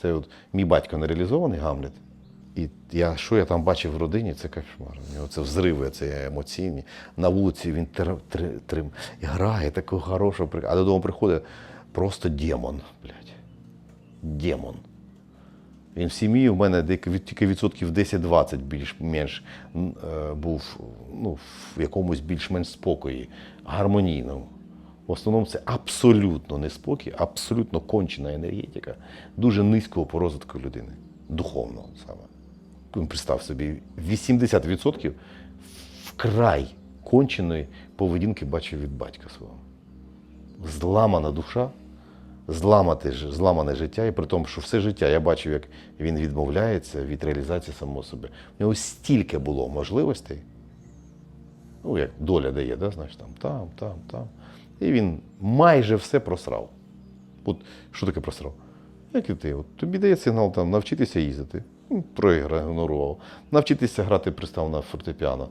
Це от мій батько нереалізований Гамлет. І я, що я там бачив в родині, це кошмар. Це взриви, це емоційні. На вулиці він тр, тр, трим, грає такого хорошого, а додому приходить просто демон, блядь. Демон. Він в сім'ї в мене тільки відсотків 10-20 більш-менш е, був ну, в якомусь більш-менш спокої, гармонійному. В основному це абсолютно неспокій, абсолютно кончена енергетика, дуже низького по розвитку людини, духовно саме. Ну, Представ собі, 80% вкрай конченої поведінки бачив від батька свого. Зламана душа, зламати, зламане життя, і при тому, що все життя я бачив, як він відмовляється від реалізації самого себе. У нього стільки було можливостей, ну, як доля дає, да, знаєш, там, там, там, там. І він майже все просрав. От що таке просрав? Як і ти? От, тобі дає сигнал там, навчитися їздити. Ну, Проігнорував. Навчитися грати пристав на фортепіано.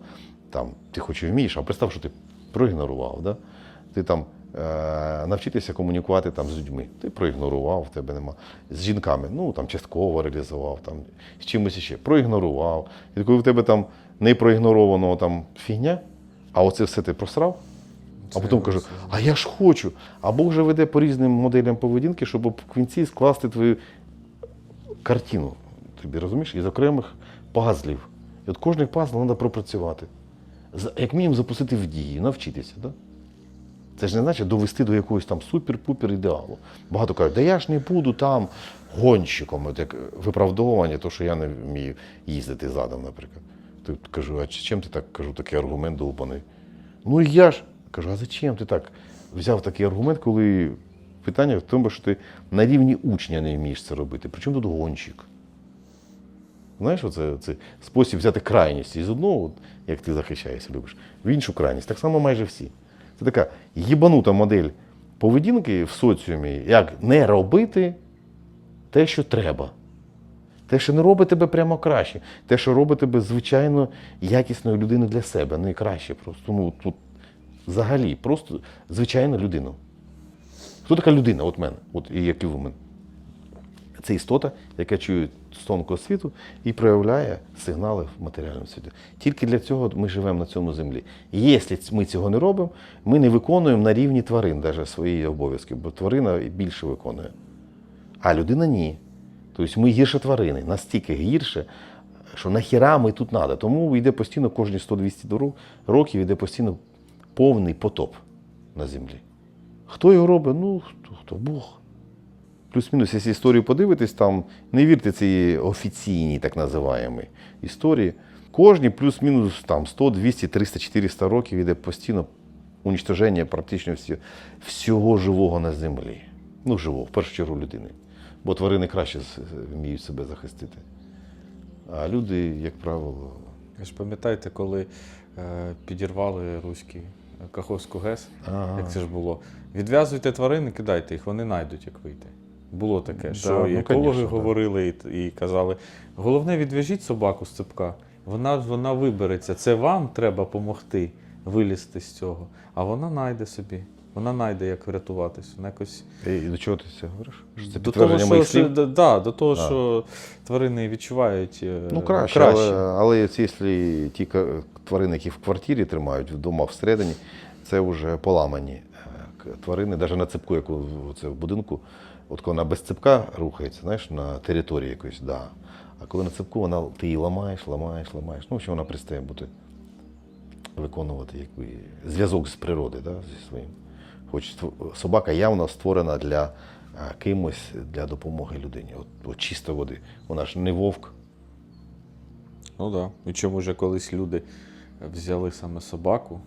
Там, ти хоч і вмієш, а представ, що ти проігнорував. Да? Ти там е, навчитися комунікувати там, з людьми. Ти проігнорував, в тебе нема. З жінками, ну там частково реалізував, там, з чимось ще. Проігнорував. І коли в тебе там не проігноровано там фігня, а оце все ти просрав, а потім кажу, а я ж хочу. А Бог же веде по різним моделям поведінки, щоб в кінці скласти твою картину. Тобі розумієш? Із окремих пазлів. І от кожний пазл треба пропрацювати. Як мінімум запустити в дії, навчитися. Да? Це ж не значить довести до якогось там супер-пупер ідеалу. Багато кажуть, да я ж не буду там гонщиком, от як виправдовування, то, що я не вмію їздити задом, наприклад. Тут кажу, а чим ти так кажу, такий аргумент довбаний? Ну я ж кажу, а зачем ти так взяв такий аргумент, коли питання в тому, що ти на рівні учня не вмієш це робити. Причому тут гонщик? Знаєш, оце, це спосіб взяти крайність із одного, як ти захищаєшся, любиш, в іншу крайність. Так само майже всі. Це така їбанута модель поведінки в соціумі, як не робити те, що треба. Те, що не робить тебе прямо краще, те, що робить тебе звичайно якісною людиною для себе, не краще. Просто ну тут взагалі, просто звичайна людина. Хто така людина? От мене, от і як і в мене. Це істота, яка чує з тонкого світу і проявляє сигнали в матеріальному світі. Тільки для цього ми живемо на цьому землі. Якщо ми цього не робимо, ми не виконуємо на рівні тварин навіть свої обов'язки, бо тварина більше виконує. А людина ні. Тобто ми гірше тварини, настільки гірше, що нахіра ми тут треба. Тому йде постійно кожні 100-200 років йде постійно повний потоп на землі. Хто його робить? Ну, хто, хто Бог. Плюс-мінус, якщо історію подивитись, там не вірте цій офіційній, так називаємо історії. Кожні плюс-мінус там 100, 200, 300, 400 років йде постійно унічтоження практично всі, всього живого на землі. Ну, живого, в першу чергу людини. Бо тварини краще вміють себе захистити. А люди, як правило, Ви ж пам'ятаєте, коли е, підірвали руський е, Каховську ГЕС, Ага. як це ж було? Відв'язуйте тварини, кидайте їх, вони знайдуть, як вийти. Було таке, Да, що ну, і екологи конечно, говорили і, і казали: головне, відв'яжіть собаку з цепка, вона, вона вибереться. Це вам треба допомогти вилізти з цього. А вона знайде собі. Вона знайде, як врятуватись. Вона якось і до чого ти це говориш? Що це до того, підтвердження що, моїх слів? да, да, до того, А. що тварини відчувають е, Ну, краще, Але, але якщо ті тварини, які в квартирі тримають вдома всередині, це вже поламані е, тварини, навіть на цепку, як у- це в будинку. От коли вона без цепка рухається, знаєш, на території якоїсь, да. А коли на цепку, вона, ти її ламаєш, ламаєш, ламаєш. Ну, що вона перестає бути виконувати якби, зв'язок з природи да, зі своїм. Хоч собака явно створена для кимось для допомоги людині. От, от чиста води. Вона ж не вовк, Ну так. Да. І чому ж колись люди взяли саме собаку,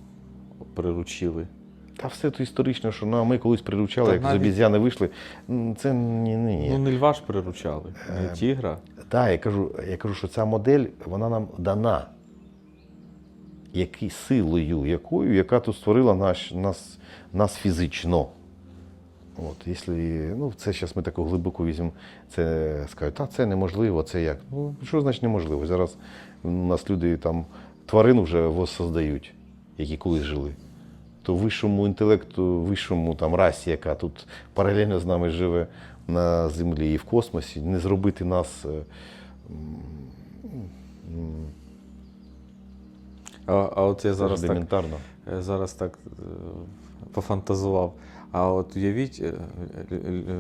приручили. Та все то історично, що ну, ми колись приручали, Та як навіть- з обіз'яни вийшли. Це ні, ні. Ну, не льва ж приручали, Е, не тігра. Так, я кажу, я кажу, що ця модель вона нам дана. Які, силою якою, яка тут створила наш, нас, нас фізично. От, якщо, ну, це зараз ми таку глибоку візьмемо, це скажуть, та це неможливо, це як? Ну, що значить неможливо? Зараз у нас люди там тварин вже воссоздають, які колись жили. То вищому інтелекту, вищому там расі, яка тут паралельно з нами живе, на землі і в космосі, не зробити нас. А, а от я зараз так, е, зараз так е, пофантазував. А от уявіть, е,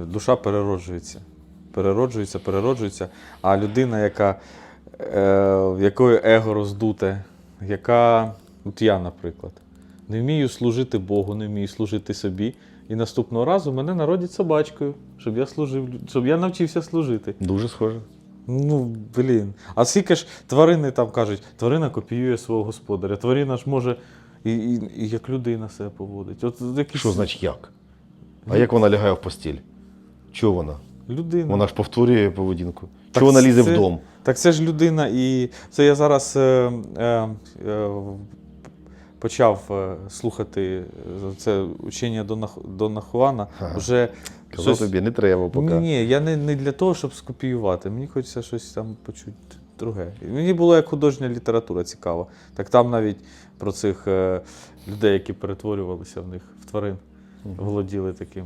душа перероджується. Перероджується, перероджується. А людина, яка, в якої его роздуте, яка, от я, наприклад, не вмію служити Богу, не вмію служити собі. І наступного разу мене народять собачкою, щоб я служив, щоб я навчився служити. Дуже схоже. Ну, блін. А скільки ж тварини там кажуть, тварина копіює свого господаря, тварина ж може і, і, і як людина себе поводить. От якісь... Що значить як? А як вона лягає в постіль? Чого вона? Людина. Вона ж повторює поведінку. Так Чого вона лізе це- в дом? Так це ж людина, і це я зараз е, е, е, почав е, слухати е, це учення Дона, Дона Хуана. Ага. Вже Казав щось- тобі, не треба поки. Ні, ні, я не, не для того, щоб скопіювати. Мені хочеться щось там почути друге. Мені було як художня література цікава. Так там навіть про цих е, людей, які перетворювалися в них в тварин, володіли таким.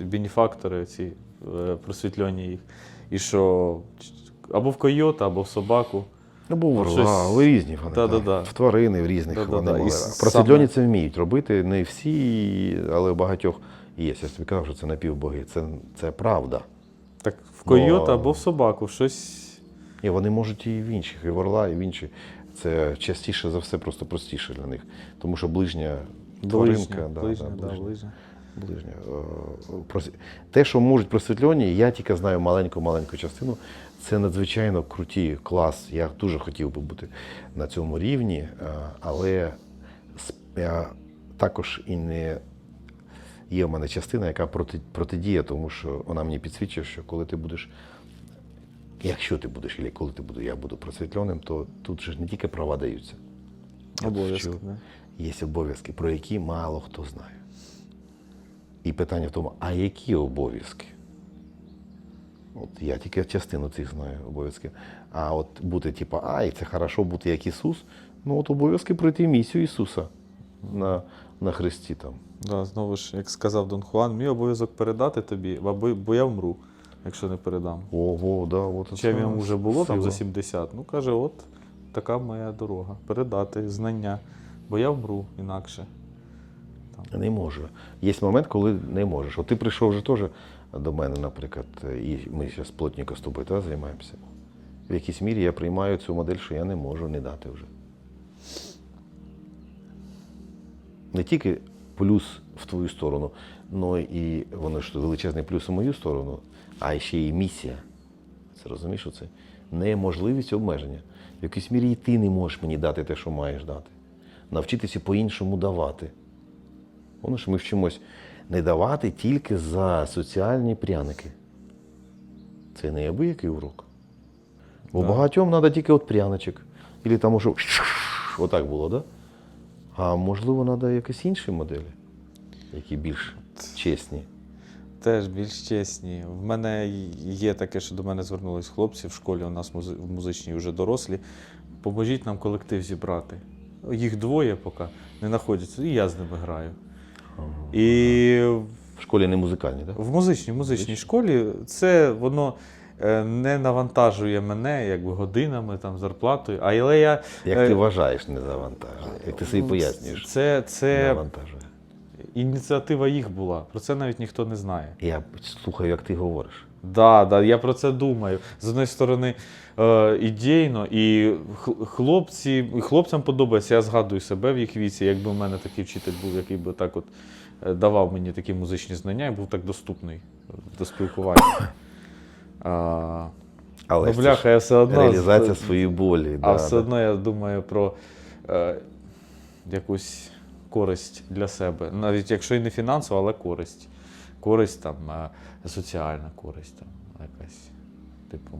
Бенефактори, ці е, просвітлені їх. І що або в койота, або в собаку. Або в Щось- орла, різні вони. Да-да-да. В тварини, в різних Да-да-да. вони І могли. с- Просвітлені саме- це вміють робити, не всі, але у багатьох є. Я тобі казав, що це напівбоги. Це, це правда. Так в койота Ну, або в собаку. Щось. І вони можуть і в інших, і в орла, і в інші. Це частіше за все, просто простіше для них. Тому що ближня тваринка, Ближня, да, ближня, да, да, ближня. ближня. Ближня. Е, Те, що можуть просвітлені, я тільки знаю маленьку-маленьку частину. Це надзвичайно круті клас. Я дуже хотів би бути на цьому рівні, е, але я також і не є в мене частина, яка проти, протидіє, тому що вона мені підсвічує, що коли ти будеш. Якщо ти будеш, або коли ти будеш, я буду просвітленим, то тут же ж не тільки права даються. Обов'язки. да. є обов'язки, про які мало хто знає. І питання в тому, а які обов'язки? От я тільки частину цих знаю обов'язків. А от бути, типу, ай, це хорошо бути як Ісус. Ну от обов'язки пройти місію Ісуса на, на Христі там. Да, знову ж, як сказав Дон Хуан, мій обов'язок передати тобі, аби- бо я вмру, якщо не передам. Ого, да, от це йому вже було там за 70? Ну каже, от така моя дорога. Передати знання, бо я вмру інакше. Не можу. Є момент, коли не можеш. От ти прийшов вже теж до мене, наприклад, і ми зараз плотненько з тобою та, займаємося. В якійсь мірі я приймаю цю модель, що я не можу не дати вже. Не тільки плюс в твою сторону, але і воно ж величезний плюс у мою сторону, а ще й місія. Це розумієш, це неможливість обмеження. В якійсь мірі і ти не можеш мені дати те, що маєш дати. Навчитися по-іншому давати. Воно ж ми вчимось не давати тільки за соціальні пряники. Це неабиякий урок. Бо Да. багатьом треба тільки от пряничок. Ілі там, що отак було, да? А можливо, треба якісь інші моделі, які більш чесні. Теж більш чесні. В мене є таке, що до мене звернулись хлопці в школі, у нас музи- в музичній вже дорослі. Поможіть нам колектив зібрати. Їх двоє поки не знаходяться, і я з ними граю. І В школі не музикальні, так? в музичній, музичній школі це воно не навантажує мене якби годинами, там, зарплатою. А але я. Як е, ти вважаєш, не завантажує. Як ти собі пояснюєш, Це, це завантажує. ініціатива їх була. Про це навіть ніхто не знає. Я слухаю, як ти говориш. Да, да, я про це думаю. З однієї сторони, е, ідейно, і хлопці, хлопцям подобається. Я згадую себе в їх віці, якби в мене такий вчитель був, який би так от е, давав мені такі музичні знання і був так доступний до спілкування. А, Але ну, бляха, я все одно. реалізація своєї болі. А да, все да. одно я думаю про е, якусь користь для себе. Навіть якщо і не фінансова, але користь. Користь там, е, соціальна користь там, якась. Типу.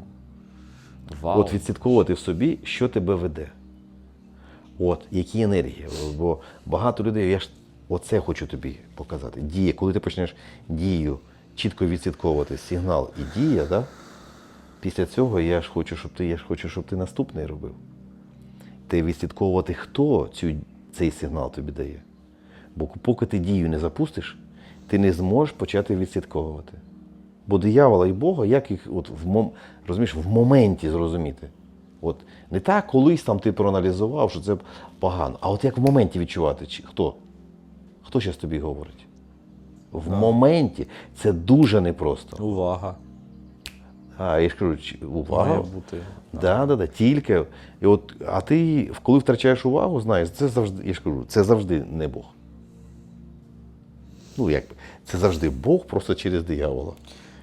Вау. От відслідковувати в собі, що тебе веде. От, які енергії. Бо багато людей, я ж оце хочу тобі показати. Дія, коли ти почнеш дію чітко відслідковувати сигнал і дія, да? після цього я ж хочу, щоб ти, я ж хочу, щоб ти наступний робив. Ти відслідковувати, хто цю, цей сигнал тобі дає. Бо поки ти дію не запустиш, ти не зможеш почати відслідковувати. Бо диявола і Бога, як їх от в, мом, розумієш, в моменті зрозуміти. От, не так колись там ти проаналізував, що це погано, а от як в моменті відчувати, хто? Хто зараз тобі говорить? В моменті це дуже непросто. Увага. А я ж кажу, увага. Має бути. Да, да, да, тільки. І от, а ти, коли втрачаєш увагу, знаєш, це завжди, я ж кажу, це завжди не Бог. Ну, як, це завжди Бог просто через диявола.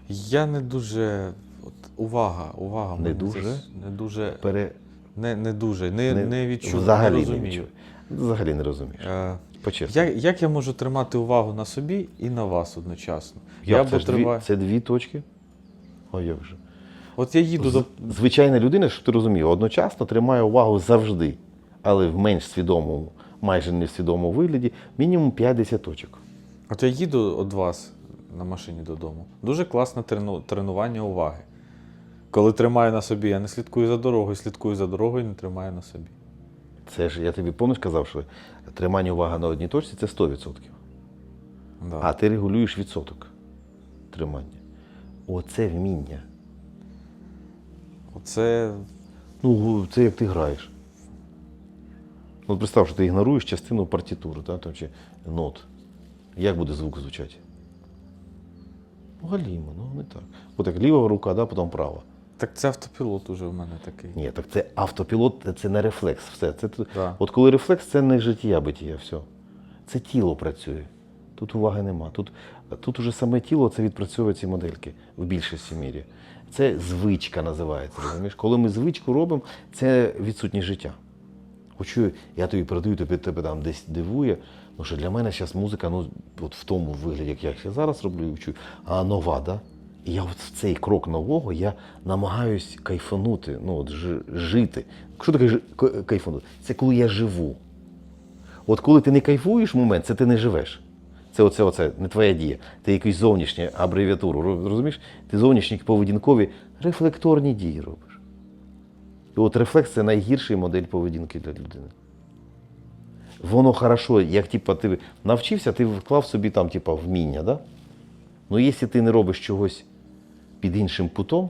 Я не дуже. От, увага, увага. Не дуже? це Не дуже. Пере... Не, не дуже. Не, не, відчув, взагалі не не, розумію. відчув. Взагалі не розумієш. Е, По-чесному. як, як я можу тримати увагу на собі і на вас одночасно? Як я це, ж дві, це дві точки. Ой, як же. От я їду до. Звичайна людина, щоб ти розумів, одночасно тримає увагу завжди, але в менш свідомому, майже несвідомому вигляді, мінімум 50 точок. От я їду від вас на машині додому. Дуже класне трену- тренування уваги. Коли тримаю на собі, я не слідкую за дорогою, слідкую за дорогою не тримаю на собі. Це ж я тобі помниш казав, що тримання уваги на одній точці це 100%. Да. А ти регулюєш відсоток тримання. Оце вміння. Оце Ну, це як ти граєш. Ну, представ, що ти ігноруєш частину партитури, та, там, чи нот. Як буде звук звучати? Ну, галімо, ну не так. От як ліва рука, да, потім права. Так це автопілот уже в мене такий. Ні, так це автопілот, це не рефлекс. Все. Це, Да. От коли рефлекс, це не життя битія, все. Це тіло працює. Тут уваги нема. Тут, тут уже саме тіло це відпрацьовує ці модельки в більшості мірі. Це звичка називається. Розумієш? Коли ми звичку робимо, це відсутність життя. Хочу, я тобі передаю, тобі тебе там десь дивує. Ну що для мене зараз музика, ну от в тому вигляді, як я зараз роблю, і вчу, а нова, да? І я от в цей крок нового я намагаюсь кайфанути, ну от жи- жити. Що таке кайфанути? Це коли я живу. От коли ти не кайфуєш момент, це ти не живеш. Це оце, оце не твоя дія. Ти якусь зовнішню абревіатуру. Розумієш? Ти зовнішні поведінкові рефлекторні дії робиш. І от рефлекс це найгірша модель поведінки для людини. Воно хорошо, як типа, ти навчився, ти вклав собі там типа, вміння. Да? Ну, якщо ти не робиш чогось під іншим путом,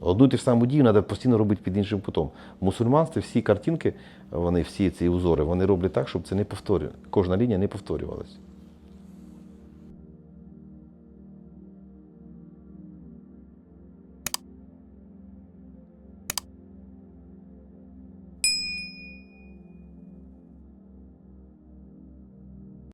одну і ж саму дію треба постійно робити під іншим путом. В мусульманстві всі картинки, вони всі ці узори, вони роблять так, щоб це не повторювалося. Кожна лінія не повторювалася.